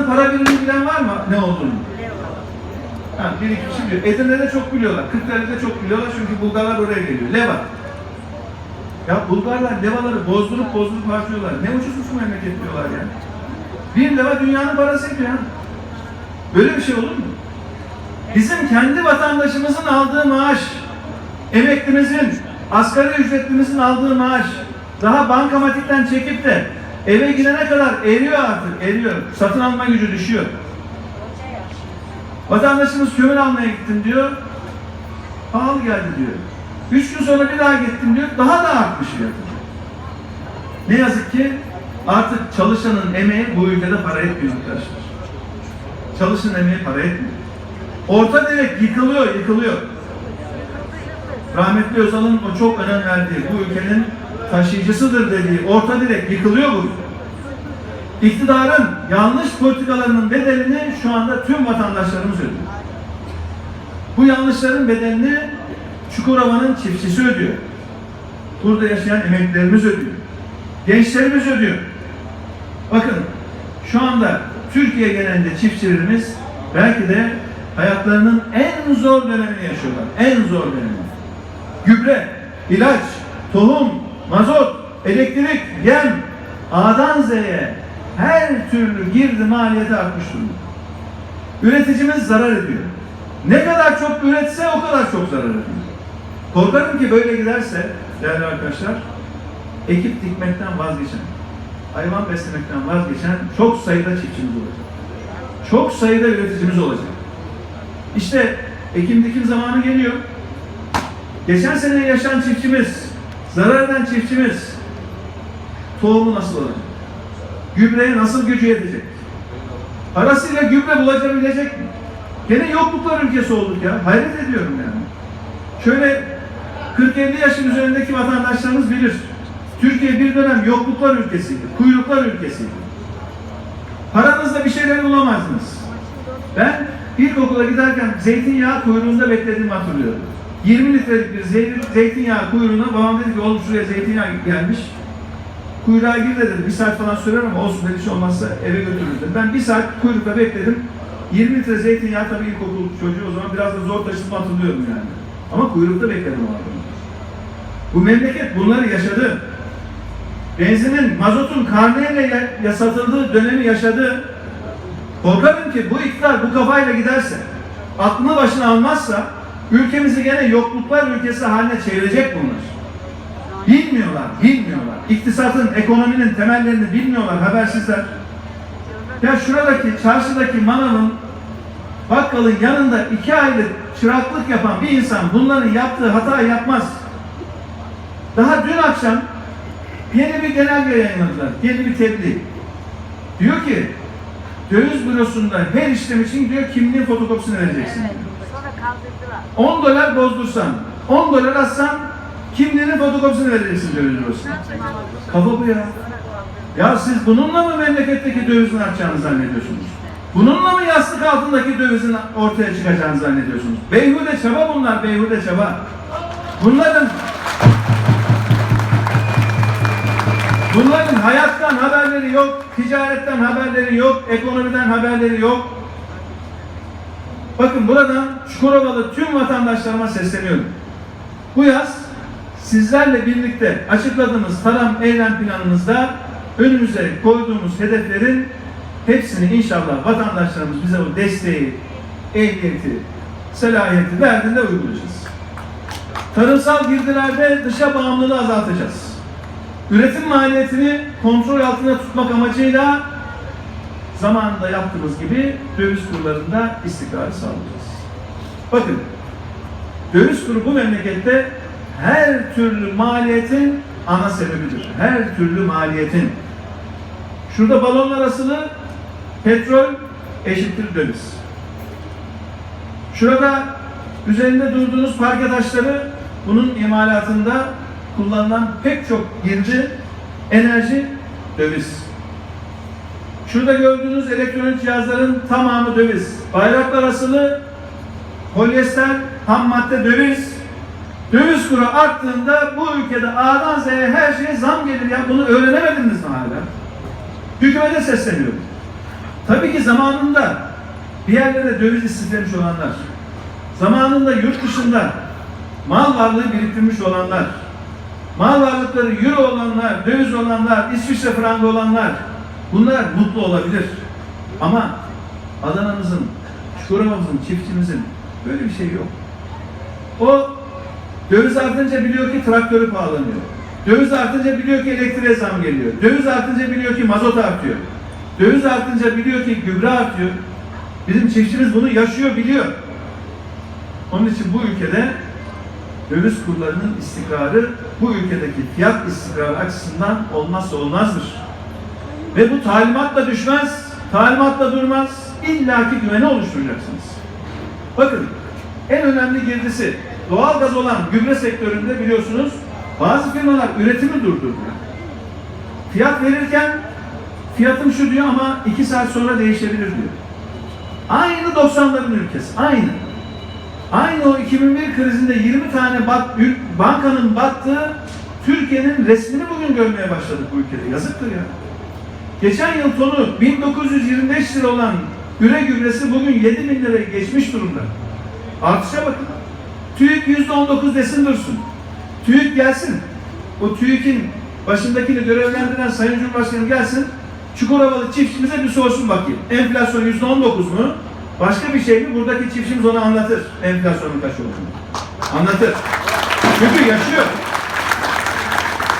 Bulgaristan'ın para birimini bilen var mı ne olduğunu? Ha, bir iki kişi biliyor. Edirne'de çok biliyorlar. Kırklareli'de çok biliyorlar çünkü Bulgarlar oraya geliyor. Leva. Ya Bulgarlar levaları bozdurup bozdurup harcıyorlar. Ne ucuzmuş bu memleket diyorlar ya. Bir leva dünyanın parasıydı ya. Böyle bir şey olur mu? Bizim kendi vatandaşımızın aldığı maaş, emeklimizin, asgari ücretlimizin aldığı maaş, daha bankamatikten çekip de eve gidene kadar eriyor artık, eriyor. Satın alma gücü düşüyor. Vatandaşımız kömür almaya gittim diyor, pahalı geldi diyor. Üç gün sonra bir daha gittim diyor, daha da artmış fiyatı. Ne yazık ki artık çalışanın emeği bu ülkede para etmiyor arkadaşlar. Çalışanın emeği para etmiyor. Orta direk yıkılıyor, yıkılıyor. Rahmetli Özal'ın o çok önem verdiği, bu ülkenin taşıyıcısıdır dediği orta direk yıkılıyor bu. İktidarın yanlış politikalarının bedelini şu anda tüm vatandaşlarımız ödüyor. Bu yanlışların bedelini Çukurova'nın çiftçisi ödüyor. Burada yaşayan emeklilerimiz ödüyor. Gençlerimiz ödüyor. Bakın şu anda Türkiye genelinde çiftçilerimiz belki de hayatlarının en zor dönemini yaşıyorlar. En zor dönemini. Gübre, ilaç, tohum, mazot, elektrik, yem, A'dan Z'ye her türlü girdi maliyeti artmış durumda. Üreticimiz zarar ediyor. Ne kadar çok üretse o kadar çok zarar ediyor. Korkarım ki böyle giderse değerli arkadaşlar ekip dikmekten vazgeçen, hayvan beslemekten vazgeçen çok sayıda çiftçimiz olacak. Çok sayıda üreticimiz olacak. İşte ekim dikim zamanı geliyor. Geçen sene yaşayan çiftçimiz, zarar eden çiftçimiz tohumu nasıl olacak? Gübreye nasıl gücü yetecek? Parasıyla gübre bulabilecek mi? Gene yokluklar ülkesi olduk ya. Hayret ediyorum yani. Şöyle 40-50 yaşın üzerindeki vatandaşlarımız bilir. Türkiye bir dönem yokluklar ülkesiydi, kuyruklar ülkesiydi. Paranızla bir şeyler bulamazdınız. Ben ilkokula giderken zeytinyağı kuyruğunda beklediğimi hatırlıyorum. 20 litrelik bir zey- zeytinyağı kuyruğuna babam dedi ki oğlum şuraya zeytinyağı gelmiş. Kuyruğa gir dedi. Bir saat falan sürer ama olsun dedi. Hiç olmazsa eve götürürüz dedi. Ben bir saat kuyrukta bekledim. 20 litre zeytinyağı tabii ilkokul çocuğu o zaman biraz da zor taşıdığımı hatırlıyorum yani. Ama kuyrukta bekledim o adamı. Bu memleket bunları yaşadı. Benzinin, mazotun karneyle ya satıldığı dönemi yaşadı. Korkarım ki bu iktidar bu kafayla giderse, aklını başına almazsa ülkemizi gene yokluklar ülkesi haline çevirecek bunlar. Bilmiyorlar, bilmiyorlar. İktisatın, ekonominin temellerini bilmiyorlar, habersizler. Ya şuradaki, çarşıdaki manavın, bakkalın yanında iki aylık çıraklık yapan bir insan bunların yaptığı hata yapmaz. Daha dün akşam yeni bir genelge yayınladılar, yeni bir tebliğ. Diyor ki, döviz bürosunda her işlem için diyor kimliğin fotokopisini vereceksin. Evet. Sonra kaldırdılar. 10 dolar bozdursan, 10 dolar atsan kimliğinin fotokopisini vereceksin döviz bürosuna. Kafa bu ya. Ya siz bununla mı memleketteki dövizin artacağını zannediyorsunuz? Bununla mı yastık altındaki dövizin ortaya çıkacağını zannediyorsunuz? Beyhude çaba bunlar, beyhude çaba. Bunların Bunların hayattan haberleri yok, ticaretten haberleri yok, ekonomiden haberleri yok. Bakın buradan Çukurovalı tüm vatandaşlarıma sesleniyorum. Bu yaz sizlerle birlikte açıkladığımız tarım eylem planımızda önümüze koyduğumuz hedeflerin hepsini inşallah vatandaşlarımız bize o desteği, ehliyeti, selahiyeti verdiğinde uygulayacağız. Tarımsal girdilerde dışa bağımlılığı azaltacağız. Üretim maliyetini kontrol altında tutmak amacıyla zamanında yaptığımız gibi döviz kurlarında istikrarı sağlayacağız. Bakın, döviz kuru bu memlekette her türlü maliyetin ana sebebidir. Her türlü maliyetin. Şurada balonlar asılı, petrol eşittir döviz. Şurada üzerinde durduğunuz parke taşları bunun imalatında kullanılan pek çok girdi, enerji, döviz. Şurada gördüğünüz elektronik cihazların tamamı döviz. Bayraklar asılı, polyester, ham madde döviz. Döviz kuru arttığında bu ülkede A'dan Z'ye her şeye zam gelir ya. Bunu öğrenemediniz mi hala? Hükümete sesleniyorum. Tabii ki zamanında bir yerlere döviz istiflemiş olanlar, zamanında yurt dışında mal varlığı biriktirmiş olanlar, mal varlıkları euro olanlar, döviz olanlar, İsviçre frangı olanlar bunlar mutlu olabilir. Ama Adana'mızın, Çukurova'mızın, çiftçimizin böyle bir şey yok. O döviz artınca biliyor ki traktörü pahalanıyor. Döviz artınca biliyor ki elektriğe zam geliyor. Döviz artınça biliyor ki mazot artıyor. Döviz artınca biliyor ki gübre artıyor. Bizim çiftçimiz bunu yaşıyor, biliyor. Onun için bu ülkede döviz kurlarının istikrarı bu ülkedeki fiyat istikrarı açısından olmazsa olmazdır. Ve bu talimatla düşmez, talimatla durmaz. İllaki güveni oluşturacaksınız. Bakın en önemli girdisi doğal gaz olan gübre sektöründe biliyorsunuz bazı firmalar üretimi durdurdular. Fiyat verirken fiyatım şu diyor ama iki saat sonra değişebilir diyor. Aynı 90'ların ülkesi, aynı. Aynı o 2001 krizinde 20 tane bat, bankanın battığı Türkiye'nin resmini bugün görmeye başladık bu ülkede. Yazıktır ya. Geçen yıl tonu 1925 lira olan üre gübresi bugün 7 bin liraya geçmiş durumda. Artışa bakın. TÜİK yüzde 19 desin dursun. TÜİK gelsin. O TÜİK'in başındakini görevlendiren Sayın Cumhurbaşkanı gelsin. Çukurovalı çiftçimize bir sorsun bakayım. Enflasyon yüzde 19 mu? Başka bir şey mi? Buradaki çiftçimiz onu anlatır. Enflasyonun kaç olduğunu. Anlatır. Çünkü yaşıyor.